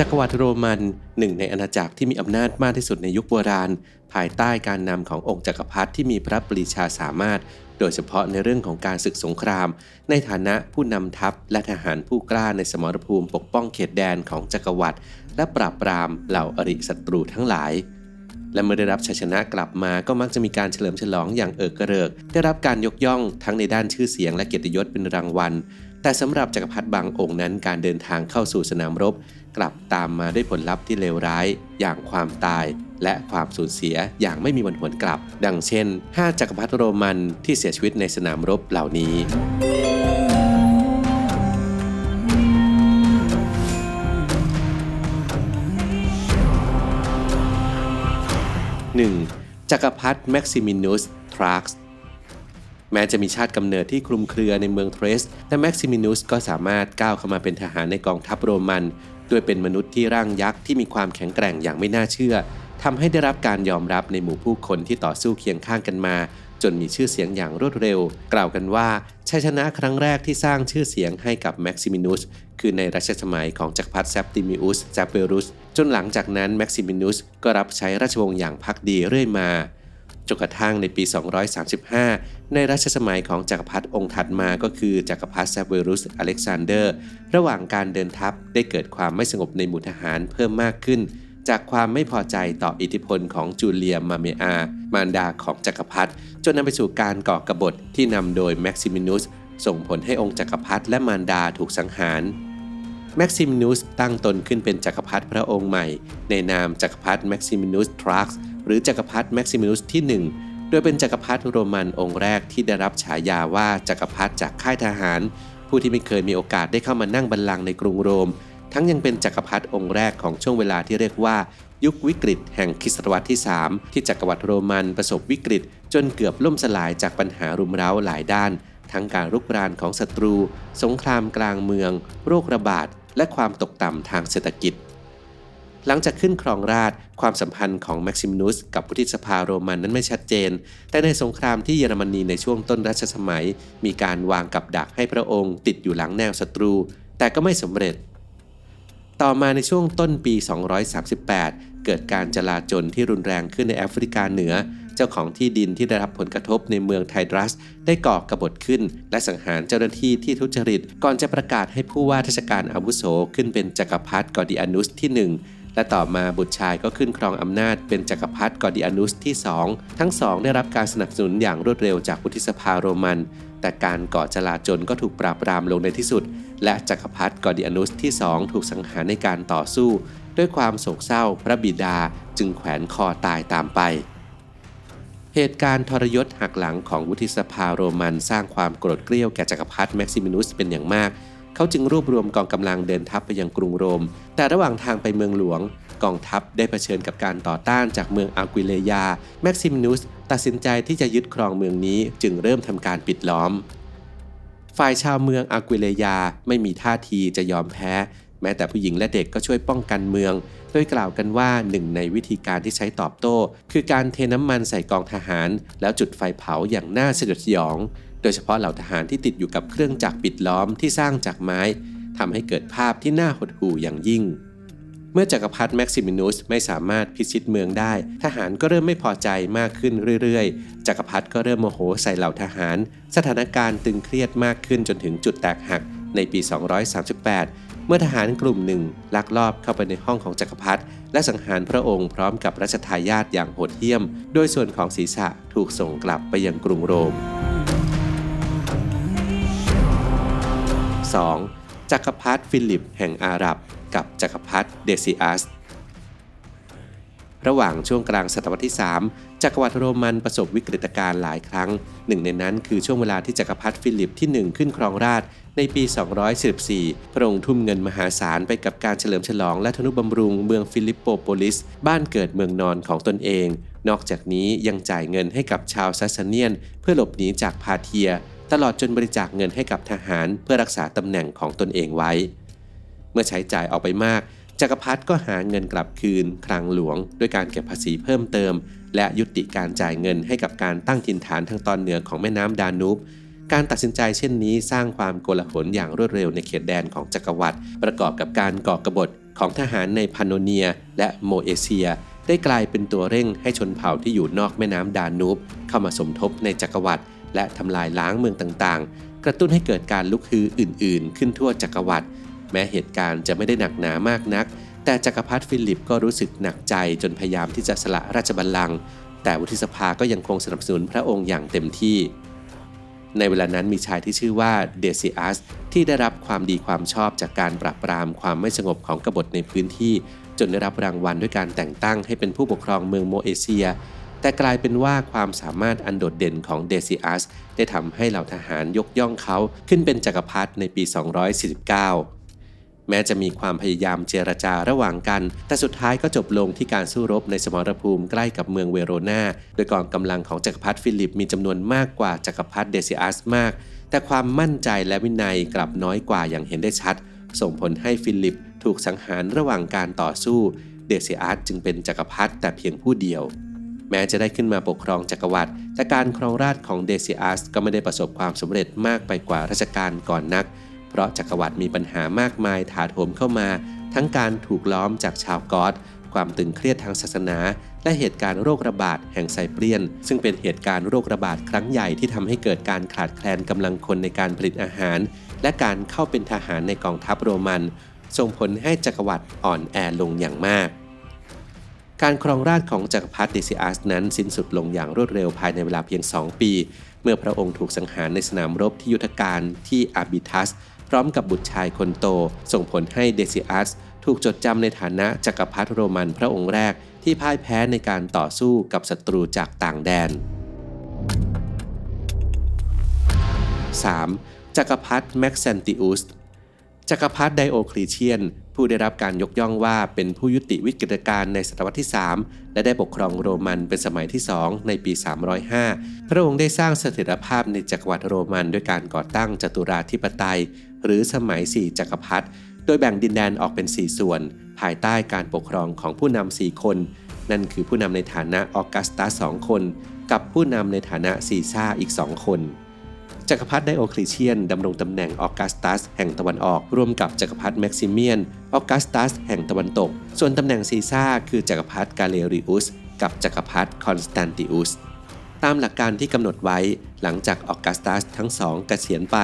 จักรวรรดิโรมันหนึ่งในอาณาจักรที่มีอำนาจมากที่สุดในยุคโบราณ ภายใต้การนำขององค์จักรพรรดิที่มีพระปรีชาสามารถ โดยเฉพาะในเรื่องของการศึกสงคราม ในฐานะผู้นำทัพและทหารผู้กล้าในสมรภูมิปกป้องเขตแดนของจักรวรรดิและปราบปรามเหล่าอริศัตรูทั้งหลาย และเมื่อได้รับชัยชนะกลับมาก็มักจะมีการเฉลิมฉลองอย่างเอิกกระเริก ได้รับการยกย่องทั้งในด้านชื่อเสียงและเกียรติยศเป็นรางวัล แต่สำหรับจักรพรรดิบางองค์นั้นการเดินทางเข้าสู่สนามรบ กลับตามมาด้วยผลลัพธ์ที่เลวร้าย อย่างความตาย และความสูญเสียอย่างไม่มีวันหวนกลับ ดังเช่น 5 จักรพรรดิโรมันที่เสียชีวิตในสนามรบเหล่านี้ 1. จักรพรรดิแม็กซิมินุสทรักส์แม้จะมีชาติกำเนิดที่คลุมเครือในเมืองเทรส แต่แม็กซิมินุสก็สามารถก้าวเข้ามาเป็นทหารในกองทัพโรมัน ด้วยเป็นมนุษย์ที่ร่างยักษ์ที่มีความแข็งแกร่งอย่างไม่น่าเชื่อทำให้ได้รับการยอมรับในหมู่ผู้คนที่ต่อสู้เคียงข้างกันมา จนมีชื่อเสียงอย่างรวดเร็ว กล่าวกันว่าชัยชนะครั้งแรกที่สร้างชื่อเสียงให้กับแม็กซิมินุสคือในรัชสมัยของจักรพรรดิแซปติมิอุสแซปเปรุส จนหลังจากนั้นแม็กซิมินุสก็รับใช้ราชวงศ์อย่างพักดีเรื่อยมา จนกระทั่งในปี 235 ในรัชสมัยของจักรพรรดิองค์ถัดมาก็คือจักรพรรดิแซเวรุสอเล็กซานเดอร์ ระหว่างการเดินทัพได้เกิดความไม่สงบในหมู่ทหารเพิ่มมากขึ้น จากความไม่พอใจต่ออิทธิพลของจูเลียมาเมอา มารดาของจักรพรรดิจนนำไปสู่การก่อกบฏที่นำโดยแม็กซิมินุสส่งผลให้องค์จักรพรรดิและมารดาถูกสังหารแม็กซิมินุสตั้งตนขึ้นเป็นจักรพรรดิพระองค์ใหม่ ในนามจักรพรรดิแม็กซิมินุสทรักส์ หรือจักรพรรดิแม็กซิมินุสที่ 1 โดยเป็นจักรพรรดิโรมันองค์แรกที่ได้รับฉายาว่าจักรพรรดิจากค่ายทหาร ผู้ที่ไม่เคยมีโอกาสได้เข้ามานั่งบัลลังก์ในกรุงโรม ทั้งยังเป็นจักรพรรดิองค์แรกของช่วงเวลาที่เรียกว่า ยุควิกฤต แห่งคริสตวรรษที่ 3 ที่จักรวรรดิโรมันประสบวิกฤต จนเกือบล่มสลายจากปัญหารุมเร้าหลายด้าน ทั้งการรุกรานของศัตรู สงครามกลางเมือง โรคระบาดและความตกต่ำทางเศรษฐกิจ หลังจากขึ้นครองราชความสัมพันธ์ของแม็กซิมินุสกับวุฒิสภาโรมันนั้นไม่ชัดเจน แต่ในสงครามที่เยอรมนีในช่วงต้นรัชสมัย มีการวางกับดักให้พระองค์ ติดอยู่หลังแนวศัตรู แต่ก็ไม่สำเร็จ ต่อมาในช่วงต้นปี 238 เกิดการจลาจลที่รุนแรงขึ้นในแอฟริกาเหนือ เจ้าของที่ดินที่ได้รับผลกระทบในเมืองไทดรัส ได้ก่อกบฏขึ้น และสังหารเจ้าหน้าที่ที่ทุจริต ก่อนจะประกาศให้ผู้ว่าราชการอาวุโสขึ้นเป็นจักรพรรดิกอดิอานุสที่ 1 และต่อมาบุตรชายก็ขึ้นครองอำนาจเป็นจักรพรรดิกอดิอานุสที่ 2 ทั้งสองได้รับการสนับสนุนอย่างรวดเร็วจากวุฒิสภาโรมัน แต่การก่อจลาจลก็ถูกปราบปรามลงในที่สุด และจักรพรรดิกอดิอานุสที่ 2 ถูกสังหารในการต่อสู้ ด้วยความโศกเศร้า พระบิดาจึงแขวนคอตายตามไปเหตุการณ์ทรยศหักหลังของวุฒิสภาโรมันสร้างความโกรธเกรี้ยวแก่จักรพรรดิแม็กซิมินุสเป็นอย่างมาก เขาจึงรวบรวมกองกำลังเดินทัพไปยังกรุงโรม แต่ระหว่างทางไปเมืองหลวง กองทัพได้เผชิญกับการต่อต้านจากเมืองอากิเลยา แม็กซิมินุสตัดสินใจที่จะยึดครองเมืองนี้จึงเริ่มทำการปิดล้อม ฝ่ายชาวเมืองอากิเลยาไม่มีท่าทีจะยอมแพ้ แม้แต่ผู้หญิงและเด็กก็ช่วยป้องกันเมือง โดยกล่าวกันว่าหนึ่งในวิธีการที่ใช้ตอบโต้ คือการเทน้ำมันใส่กองทหาร แล้วจุดไฟเผาอย่างน่าสยดสยอง โดยเฉพาะเหล่าทหารที่ติดอยู่กับเครื่องจักรปิดล้อมที่สร้างจากไม้ทำให้เกิดภาพที่น่าหดหู่อย่างยิ่ง เมื่อจักรพรรดิแม็กซิมินุสไม่สามารถพิชิตเมืองได้ ทหารก็เริ่มไม่พอใจมากขึ้นเรื่อยๆจักรพรรดิก็เริ่มโมโหใส่เหล่าทหาร สถานการณ์ตึงเครียดมากขึ้นจนถึงจุดแตกหักในปี 238 เมื่อทหารกลุ่มหนึ่งลักลอบเข้าไปในห้องของจักรพรรดิและสังหารพระองค์พร้อมกับรัชทายาทอย่างโหดเหี้ยม โดยส่วนของศีรษะถูกส่งกลับไปยังกรุงโรม 2. จักรพรรดิฟิลิปแห่งอาหรับ กับจักรพรรดิเดซิอัสระหว่างช่วงกลางศตวรรษที่ 3 จักรวรรดิโรมันประสบวิกฤตการณ์หลายครั้ง หนึ่งในนั้นคือช่วงเวลาที่จักรพรรดิฟิลิปที่ 1 ขึ้นครองราชในปี 214 พระองค์ทุ่มเงินมหาศาลไปกับการเฉลิมฉลองและธนุบำรุงเมืองฟิลิปโปโปลิส บ้านเกิดเมืองนอนของตนเอง นอกจากนี้ยังจ่ายเงินให้กับชาวซัสซเนียน เพื่อหลบหนีจากพาเทีย ตลอดจนบริจาคเงินให้กับทหารเพื่อรักษาตำแหน่งของตนเองไว้ เมื่อใช้จ่ายออกไปมาก จักรพรรดิก็หาเงินกลับคืนคลังหลวง ด้วยการเก็บภาษีเพิ่มเติม และยุติการจ่ายเงินให้กับการตั้งถิ่นฐานทางตอนเหนือของแม่น้ำดานูบการตัดสินใจเช่นนี้สร้างความโกลาหลอย่างรวดเร็วในเขตแดนของจักรวรรดิประกอบกับการก่อกบฏของทหารในพานโนเนีย และโมเอเชีย ได้กลายเป็นตัวเร่งให้ชนเผ่าที่อยู่นอกแม่น้ำดานูบเข้ามาสมทบในจักรวรรดิและทำลายล้างเมืองต่างๆ กระตุ้นให้เกิดการลุกฮืออื่น ๆ ขึ้นทั่วจักรวรรดิ แม้เหตุการณ์จะไม่ได้หนักหนามากนัก แต่จักรพรรดิฟิลิปก็รู้สึกหนักใจจนพยายามที่จะสละราชบัลลังก์แต่วุฒิสภาก็ยังคงสนับสนุนพระองค์อย่างเต็มที่ ในเวลานั้นมีชายที่ชื่อว่าเดซิอัสที่ได้รับความดีความชอบจากการปราบปรามความไม่สงบของกบฏในพื้นที่ จนได้รับรางวัลด้วยการแต่งตั้งให้เป็นผู้ปกครองเมืองโมเอเชีย แต่กลายเป็นว่าความสามารถอันโดดเด่นของเดซิอัสได้ทำให้เหล่าทหารยกย่องเขาขึ้นเป็นจักรพรรดิในปี 249 แม้จะมีความพยายามเจรจาระหว่างกัน แต่สุดท้ายก็จบลงที่การสู้รบในสมรภูมิใกล้กับเมืองเวโรนาโดยกองกำลังของจักรพรรดิฟิลิปมีจำนวนมากกว่าจักรพรรดิเดซิอัสมาก แต่ความมั่นใจและวินัยกลับน้อยกว่าอย่างเห็นได้ชัด ส่งผลให้ฟิลิปถูกสังหารระหว่างการต่อสู้ เดซิอัสจึงเป็นจักรพรรดิแต่เพียงผู้เดียวแม้จะได้ขึ้นมาปกครองจักรวรรดิ แต่การครองราชของเดซิอัสก็ไม่ได้ประสบความสำเร็จมากไปกว่าราชการก่อนนัก เพราะจักรวรรดิมีปัญหามากมายถาโถมเข้ามา ทั้งการถูกล้อมจากชาวกอธความตึงเครียดทางศาสนา และเหตุการณ์โรคระบาดแห่งไซเปรียน ซึ่งเป็นเหตุการณ์โรคระบาดครั้งใหญ่ที่ทำให้เกิดการขาดแคลนกำลังคนในการผลิตอาหาร และการเข้าเป็นทหารในกองทัพโรมัน ส่งผลให้จักรวรรดิอ่อนแอลงอย่างมาก การครองราชของจักรพรรดิซิอัสนั้นสิ้นสุดลงอย่างรวดเร็วภายในเวลาเพียง 2 ปี เมื่อพระองค์ถูกสังหารในสนามรบที่ยุทธการที่อาบิทัส ร้อมกับบุตรชายคนโต ส่งผลให้เดซิอัสถูกจดจำในฐานะจักรพรรดิโรมันพระองค์แรกที่พ่ายแพ้ในการต่อสู้กับศัตรูจากต่างแดน 3. จักรพรรดิแม็กซันติอุสจักรพรรดิไดโอคลีเชียน ผู้ได้รับการยกย่องว่าเป็นผู้ยุติวิกฤตการณ์ในศตวรรษที่ 3 และได้ปกครองโรมันเป็นสมัยที่ 2 ในปี 305 พระองค์ได้สร้างเสถียรภาพในจักรวรรดิโรมันด้วยการก่อตั้งจัตุราธิปไตย หรือสมัย4จักรพรรดิโดยแบ่งดินแดนออกเป็น 4 ส่วน ภายใต้การปกครองของผู้นำ4คน นั่นคือผู้นำในฐานะออกัสตัสสองคน กับผู้นำในฐานะซีซ่าอีก 2 คน จักรพรรดิไดโอคลีเชียนดำรงตำแหน่งออกัสตัสแห่งตะวันออก ร่วมกับจักรพรรดิแม็กซิเมียนออกัสตัสแห่งตะวันตก ส่วนตำแหน่งซีซ่าคือจักรพรรดิกาเลริอุส กับจักรพรรดิคอนสแตนติอุส ตามหลักการที่กำหนดไว้หลังจากออกัสตัสทั้งสองเกษียณไป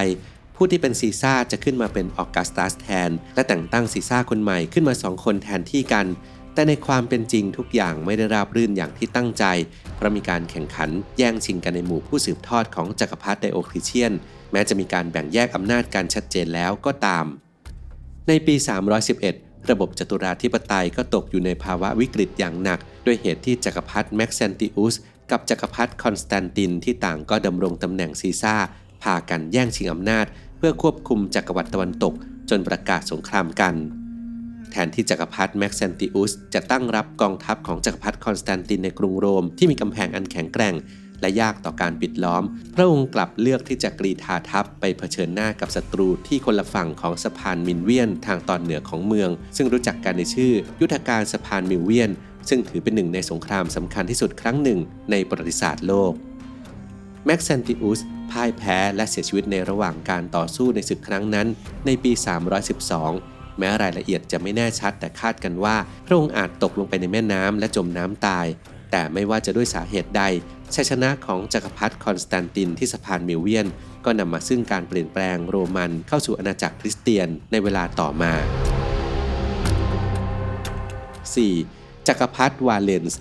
ผู้ที่เป็นซีซ่าจะขึ้นมาเป็นออกัสตัสแทน และแต่งตั้งซีซ่าคนใหม่ขึ้นมาสองคนแทนที่กัน แต่ในความเป็นจริงทุกอย่างไม่ได้ราบรื่นอย่างที่ตั้งใจ เพราะมีการแข่งขันแย่งชิงกันในหมู่ผู้สืบทอดของจักรพรรดิไดโอคลีเชียน แม้จะมีการแบ่งแยกอำนาจการชัดเจนแล้วก็ตาม ในปี 311ระบบจัตุราธิปไตยก็ตกอยู่ในภาวะวิกฤตอย่างหนัก ด้วยเหตุที่จักรพรรดิแม็กเซนติอุสกับจักรพรรดิคอนสแตนตินที่ต่างก็ดำรงตำแหน่งซีซ่าพากันแย่งชิงอำนาจ เพื่อควบคุมจักรวรรดิตะวันตกจนประกาศสงครามกัน แทนที่จักรพรรดิแม็กเซนติอุสจะตั้งรับกองทัพของจักรพรรดิคอนสแตนตินในกรุงโรมที่มีกำแพงอันแข็งแกร่ง และยากต่อการปิดล้อม พระองค์กลับเลือกที่จะกรีธาทัพไปเผชิญหน้ากับศัตรูที่คนละฝั่งของสะพานมินเวียนทางตอนเหนือของเมือง ซึ่งรู้จักกันในชื่อ ยุทธการสะพานมินเวียน ซึ่งถือเป็นหนึ่งในสงครามสำคัญที่สุดครั้งหนึ่งในประวัติศาสตร์โลก แม็กซันติอุสพ่ายแพ้และเสียชีวิตในระหว่างการต่อสู้ในศึกครั้งนั้น ในปี 312 แม้รายละเอียดจะไม่แน่ชัดแต่คาดกันว่า พระองค์อาจตกลงไปในแม่น้ำและจมน้ำตาย แต่ไม่ว่าจะด้วยสาเหตุใด ชัยชนะของจักรพรรดิคอนสแตนตินที่สะพานมิลเวียน ก็นำมาซึ่งการเปลี่ยนแปลงโรมันเข้าสู่อาณาจักรคริสเตียนในเวลาต่อมา 4. จักรพรรดิวาเลนส์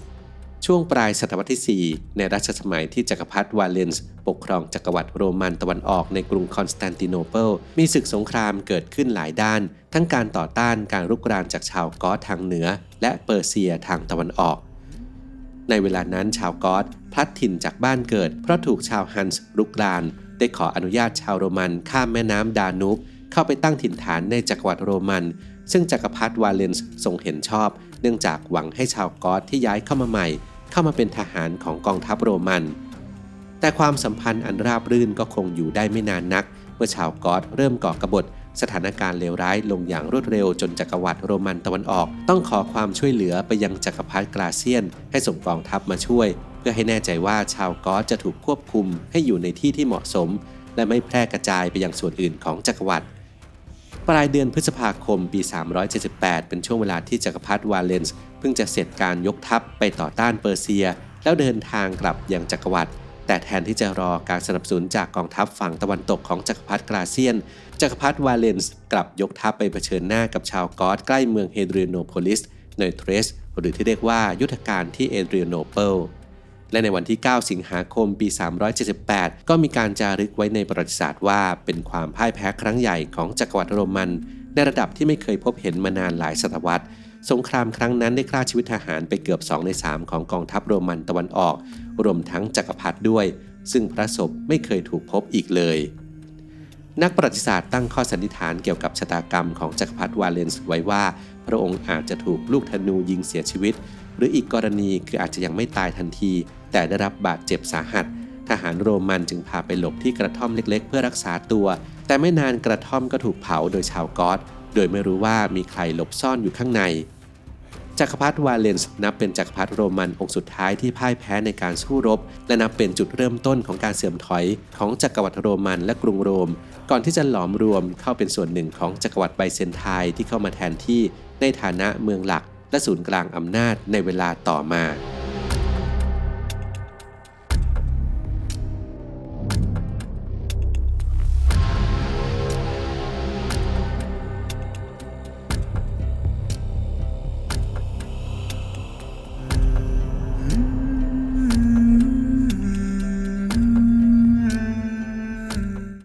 ช่วงปลายศตวรรษที่ 4 ในรัชสมัยที่จักรพรรดิวาเลนส์ปกครองจักรวรรดิโรมันตะวันออกในกรุงคอนสแตนติโนเปิลมีศึกสงครามเกิดขึ้นหลายด้าน ทั้งการต่อต้านการรุกรานจากชาวกอธทางเหนือ และเปอร์เซียทางตะวันออก ในเวลานั้นชาวกอธพลัดถิ่นจากบ้านเกิด เพราะถูกชาวฮันส์รุกราน ได้ขออนุญาตชาวโรมันข้ามแม่น้ำดานูบเข้าไปตั้งถิ่นฐานในจักรวรรดิโรมัน ซึ่งจักรพรรดิวาเลนส์ทรงเห็นชอบ เนื่องจากหวังให้ชาวกอธที่ย้ายเข้ามาใหม่ เข้ามาเป็นทหารของกองทัพโรมัน แต่ความสัมพันธ์อันราบรื่นก็คงอยู่ได้ไม่นานนัก เมื่อชาวกอธเริ่มก่อกบฏสถานการณ์เลวร้ายลงอย่างรวดเร็วจนจักรวรรดิโรมันตะวันออก ต้องขอความช่วยเหลือไปยังจักรพรรดิกราเซียน ให้ส่งกองทัพมาช่วย เพื่อให้แน่ใจว่าชาวกอธจะถูกควบคุมให้อยู่ในที่ที่เหมาะสม และไม่แพร่กระจายไปยังส่วนอื่นของจักรวรรดิ ปลายเดือนพฤษภาคมปี 378 เป็นช่วงเวลาที่จักรพรรดิวาเลนส์เพิ่งจะเสร็จการยกทัพไปต่อต้านเปอร์เซีย แล้วเดินทางกลับยังจักรวรรดิแต่แทนที่จะรอการสนับสนุนจากกองทัพฝั่งตะวันตกของจักรพรรดิกราเซียน จักรพรรดิวาเลนส์กลับยกทัพไปเผชิญหน้ากับชาวกอธใกล้เมืองเฮเดรียโนโพลิสในเทรสหรือที่เรียกว่ายุทธการที่เอเดรียโนเปิล และในวันที่ 9 สิงหาคมปี 378 ก็มีการจารึกไว้ในประวัติศาสตร์ว่าเป็นความพ่ายแพ้ครั้งใหญ่ของจักรวรรดิโรมัน ในระดับที่ไม่เคยพบเห็นมานานหลายศตวรรษ สงครามครั้งนั้นได้ฆ่าชีวิตทหารไปเกือบ 2 ใน 3 ของกองทัพโรมันตะวันออก รวมทั้งจักรพรรดิด้วย ซึ่งพระศพไม่เคยถูกพบอีกเลยนักประวัติศาสตร์ตั้งข้อสันนิษฐานเกี่ยวกับชะตากรรมของจักรพรรดิวาเลนส์ไว้ว่า พระองค์อาจจะถูกลูกธนูยิงเสียชีวิต หรืออีกกรณีคืออาจจะยังไม่ตายทันที แต่ได้รับบาดเจ็บสาหัส ทหารโรมันจึงพาไปหลบที่กระท่อมเล็ก ๆ เพื่อรักษาตัว แต่ไม่นานกระท่อมก็ถูกเผาโดยชาวกอธโดยไม่รู้ว่ามีใครหลบซ่อนอยู่ข้างในจักรพรรดิวาเลนส์นับเป็นจักรพรรดิโรมันองค์สุดท้ายที่พ่ายแพ้ในการสู้รบ และนับเป็นจุดเริ่มต้นของการเสื่อมถอย ของจักรวรรดิโรมันและกรุงโรม ก่อนที่จะหลอมรวมเข้าเป็นส่วนหนึ่งของจักรวรรดิไบเซนไทน์ที่เข้ามาแทนที่ในฐานะเมืองหลัก และศูนย์กลางอำนาจในเวลาต่อมา